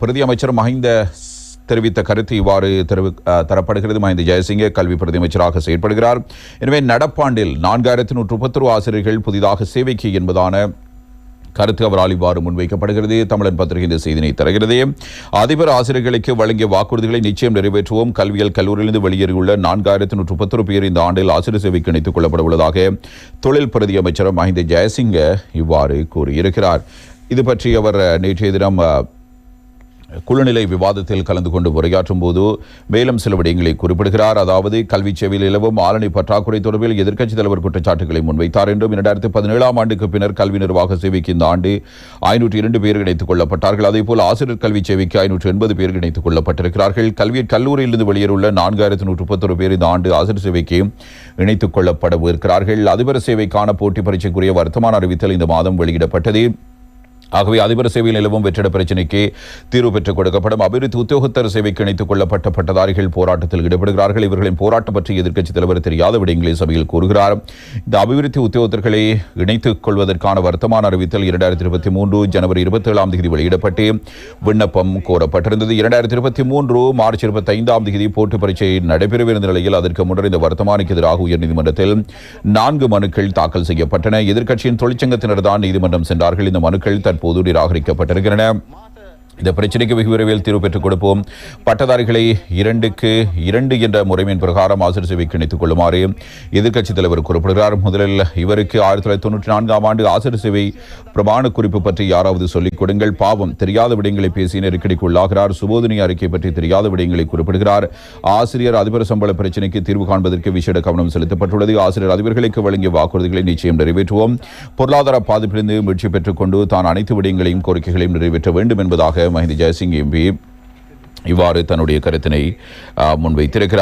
பிரதி அமைச்சர் மஹிந்த தெரிவித்த கருத்து இவ்வாறு தெரிவி தரப்படுகிறது. மஹிந்த ஜெயசிங்க கல்வி பிரதி அமைச்சராக செயற்படுகிறார் எனவே நடப்பாண்டில் நான்காயிரத்தி நூற்று முப்பத்தொரு ஆசிரியர்கள் புதிதாக சேவைக்கு என்பதான கருத்து அவரால் இவ்வாறு முன்வைக்கப்படுகிறது. தமிழன் பத்திரிகை இந்த செய்தினை தருகிறது. அதிபர் ஆசிரியர்களுக்கு வழங்கிய வாக்குறுதிகளை நிச்சயம் நிறைவேற்றுவோம். கல்வியல் கல்லூரியிலிருந்து வெளியேறியுள்ள நான்காயிரத்தி நூற்று முப்பத்தொரு பேர் இந்த ஆண்டில் ஆசிரியர் சேவைக்கு இணைத்துக் கொள்ளப்பட உள்ளதாக தொழில் பிரதி அமைச்சர் மஹிந்த ஜெயசிங்க இவ்வாறு கூறியிருக்கிறார். இது பற்றி அவர் நேற்றைய தினம் குழுநிலை விவாதத்தில் கலந்து கொண்டு உரையாற்றும் போது மேலும் சில விடயங்களை குறிப்பிடுகிறார். அதாவது கல்வி சேவையில் நிலவும் ஆளணி பற்றாக்குறை தொடர்பில் எதிர்க்கட்சித் தலைவர் குற்றச்சாட்டுகளை முன்வைத்தார் என்றும் இரண்டாயிரத்தி பதினேழாம் ஆண்டுக்கு பின்னர் கல்வி நிர்வாக சேவைக்கு இந்த ஆண்டு ஐநூற்றி இரண்டு பேர் இணைத்துக் கொள்ளப்பட்டார்கள். அதேபோல் ஆசிரியர் கல்வி சேவைக்கு ஐநூற்று எண்பது பேர் இணைத்துக் கொள்ளப்பட்டிருக்கிறார்கள். கல்வி கல்லூரியிலிருந்து வெளியேறுள்ள நான்காயிரத்து நூற்று முப்பத்தொரு பேர் இந்த ஆண்டு ஆசிரியர் சேவைக்கு இணைத்துக் கொள்ளப்படவிருக்கிறார்கள். அதிபர் சேவைக்கான போட்டி பரீட்சைக்குரிய வர்த்தமான அறிவித்தல் இந்த மாதம் வெளியிடப்பட்டது. ஆகவே அதிபர் சேவையில் நிலவும் வெற்றிட பிரச்சினைக்கு தீர்வு பெற்றுக் கொடுக்கப்படும். அபிவிருத்தி உத்தியோகத்தர் சேவைக்கு இணைத்துக் கொள்ளப்பட்ட பட்டதாரிகள் போராட்டத்தில் ஈடுபடுகிறார்கள். இவர்களின் போராட்டம் பற்றி எதிர்க்கட்சித் தலைவர் தெரியாத விடயங்களை சபையில் கூறுகிறார். இந்த அபிவிருத்தி உத்தியோகத்தர்களை இணைத்துக் கொள்வதற்கான வர்த்தமான அறிவித்தல் இரண்டாயிரத்தி இருபத்தி மூன்று ஜனவரி இருபத்தி ஏழாம் தேதி வெளியிடப்பட்டு விண்ணப்பம் கோரப்பட்டிருந்தது. இரண்டாயிரத்தி இருபத்தி மூன்று மார்ச் இருபத்தி ஐந்தாம் தேதி போட்டி பரீட்சை நடைபெறவிருந்த நிலையில் அதற்கு முன்னர் இந்த வர்த்தமானிக்கு எதிராக உயர்நீதிமன்றத்தில் நான்கு மனுக்கள் தாக்கல் செய்யப்பட்டன. எதிர்க்கட்சியின் தொழிற்சங்கத்தினர் தான் நீதிமன்றம் சென்றார்கள். இந்த மனுக்கள் தற்போது நிராகரிக்கப்பட்டிருக்கின்றன இந்த பிரச்சனைக்கு வெகு விரைவில் தீர்வு பெற்றுக் கொடுப்போம். பட்டதாரிகளை இரண்டுக்கு இரண்டு என்ற முறைமையின் பிரகாரம் ஆசிரியர் சேவைக்கு இணைத்துக் கொள்ளுமாறு எதிர்க்கட்சித் தலைவர் குறிப்பிடுகிறார். முதலில் இவருக்கு ஆயிரத்தி தொள்ளாயிரத்தி தொண்ணூற்றி நான்காம் ஆண்டு ஆசிரியர் சேவை பிரமாண குறிப்பு பற்றி யாராவது சொல்லிக் கொடுங்கள். பாவம் தெரியாத விடயங்களை பேசி நெருக்கடிக்கு உள்ளாகிறார். சுபோதினி அறிக்கை பற்றி தெரியாத விடயங்களை குறிப்பிடுகிறார். ஆசிரியர் அதிபர் சம்பள பிரச்சினைக்கு தீர்வு காண்பதற்கு விசேட கவனம் செலுத்தப்பட்டுள்ளது. ஆசிரியர் அதிபர்களுக்கு வழங்கிய வாக்குறுதிகளை நிச்சயம் நிறைவேற்றுவோம். பொருளாதார பாதிப்பிலிருந்து மீட்சி பெற்றுக் கொண்டு தான் அனைத்து விடயங்களையும் கோரிக்கைகளையும் நிறைவேற்ற வேண்டும் என்பதாக மஹிந்த ஜெயசிங் எம்பி இவ்வாறு தன்னுடைய கருத்தினை முன்வைத்திருக்கிறார்.